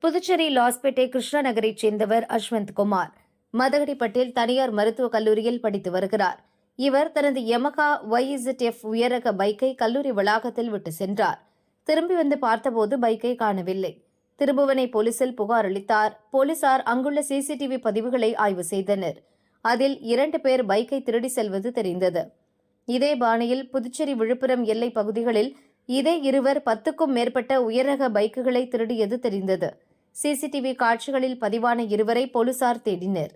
புதுச்சேரி லாஸ்பேட்டை கிருஷ்ணா நகரைச் சேர்ந்தவர் அஸ்வந்த் குமார். மதகடிப்பட்டில் தனியார் மருத்துவக் கல்லூரியில் படித்து வருகிறார். இவர் தனது யமகா எஃப் உயரக பைக்கை கல்லூரி வளாகத்தில் விட்டு சென்றார். திரும்பி வந்து பார்த்தபோது பைக்கை காணவில்லை. திருபுவனை போலீசில் புகார் அளித்தார். போலீசார் அங்குள்ள சிசிடிவி பதிவுகளை ஆய்வு செய்தனர். அதில் இரண்டு பேர் பைக்கை திருடி செல்வது தெரிந்தது. இதே பாணியில் புதுச்சேரி விழுப்புரம் எல்லை பகுதிகளில் இதே இருவர் பத்துக்கும் மேற்பட்ட உயரக பைக்குகளை திருடியது தெரிந்தது. சிசிடிவி காட்சிகளில் பதிவான இருவரை போலீசார் தேடினர்.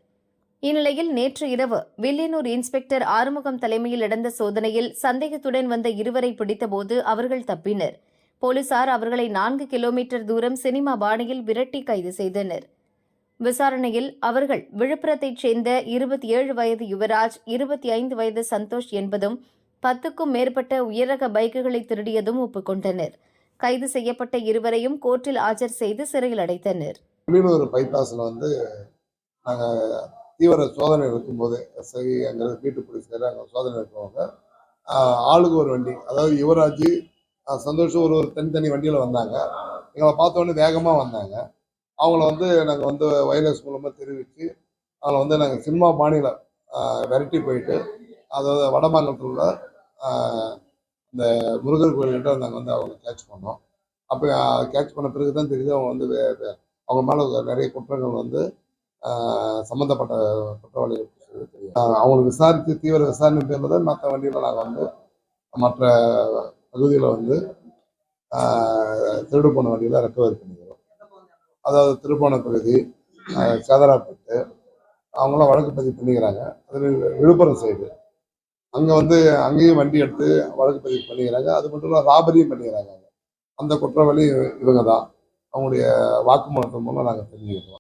இந்நிலையில் நேற்று இரவு வில்லியனூர் இன்ஸ்பெக்டர் ஆறுமுகம் தலைமையில் நடந்த சோதனையில் சந்தேகத்துடன் வந்த இருவரை பிடித்தபோது அவர்கள் தப்பினர். போலீசார் அவர்களை நான்கு கிலோமீட்டர் தூரம் சினிமா பாணியில் விரட்டி கைது செய்தனர். விசாரணையில் அவர்கள் விழுப்புரத்தைச் சேர்ந்த இருபத்தி ஏழு வயது யுவராஜ் இருபத்தி ஐந்து வயது சந்தோஷ் என்பதும் பத்துக்கும் மேற்பட்ட உயரக பைக்குகளை திருடியதும் ஒப்புக்கொண்டனர். கைது செய்யப்பட்ட இருவரையும் கோர்ட்டில் ஆஜர் செய்து சிறையில் அடைத்தனர். வில்லியனூர் பைபாஸில் வந்து நாங்கள் தீவிர சோதனை இருக்கும்போது சரி அங்கே வீட்டு போலீஸ்கார் அங்கே சோதனை இருக்கும்போது ஆளுக்கு ஒரு வண்டி அதாவது யுவராஜ் சந்தோஷம் ஒரு ஒரு தனித்தனி வண்டியில் வந்தாங்க. எங்களை பார்த்தோன்னே வேகமாக வந்தாங்க. அவங்கள வந்து நாங்கள் வந்து வயர்லெஸ் மூலமாக தெரிவித்து அவங்கள வந்து நாங்கள் சினிமா பாணியில் விரட்டி போயிட்டு அதாவது வடமாநிலத்தில் உள்ள இந்த முருகர் கோயில்கிட்ட நாங்கள் வந்து அவங்க கேட்ச் பண்ணோம். அப்போ கேட்ச் பண்ண பிறகு தான் தெரியுது அவங்க வந்து அவங்க மேலே நிறைய குற்றங்கள் வந்து சம்மந்தப்பட்ட குற்றவாளிகள் தெரியும். அவங்களை விசாரித்து தீவிர விசாரணை பேரில் தான் மற்ற வண்டியில் நாங்கள் வந்து மற்ற பகுதியில் வந்து திருடு போன வண்டியில் ரெக்கவர் பண்ணிக்கிறோம். அதாவது திருப்போண பகுதி சேதராப்பட்டு அவங்களாம் வழக்கு பதிவு பண்ணிக்கிறாங்க. அது விழுப்புரம் சைடு அங்கே வந்து அங்கேயும் வண்டி எடுத்து வழக்கு பதிவு பண்ணிக்கிறாங்க. அது மட்டும் இல்லை ராபரியும் பண்ணிக்கிறாங்க. அந்த குற்றவாளி இவங்க தான். அவங்களுடைய வாக்குமூலத்தின் மூலம் நாங்கள் தெரிஞ்சுக்கிறோம்.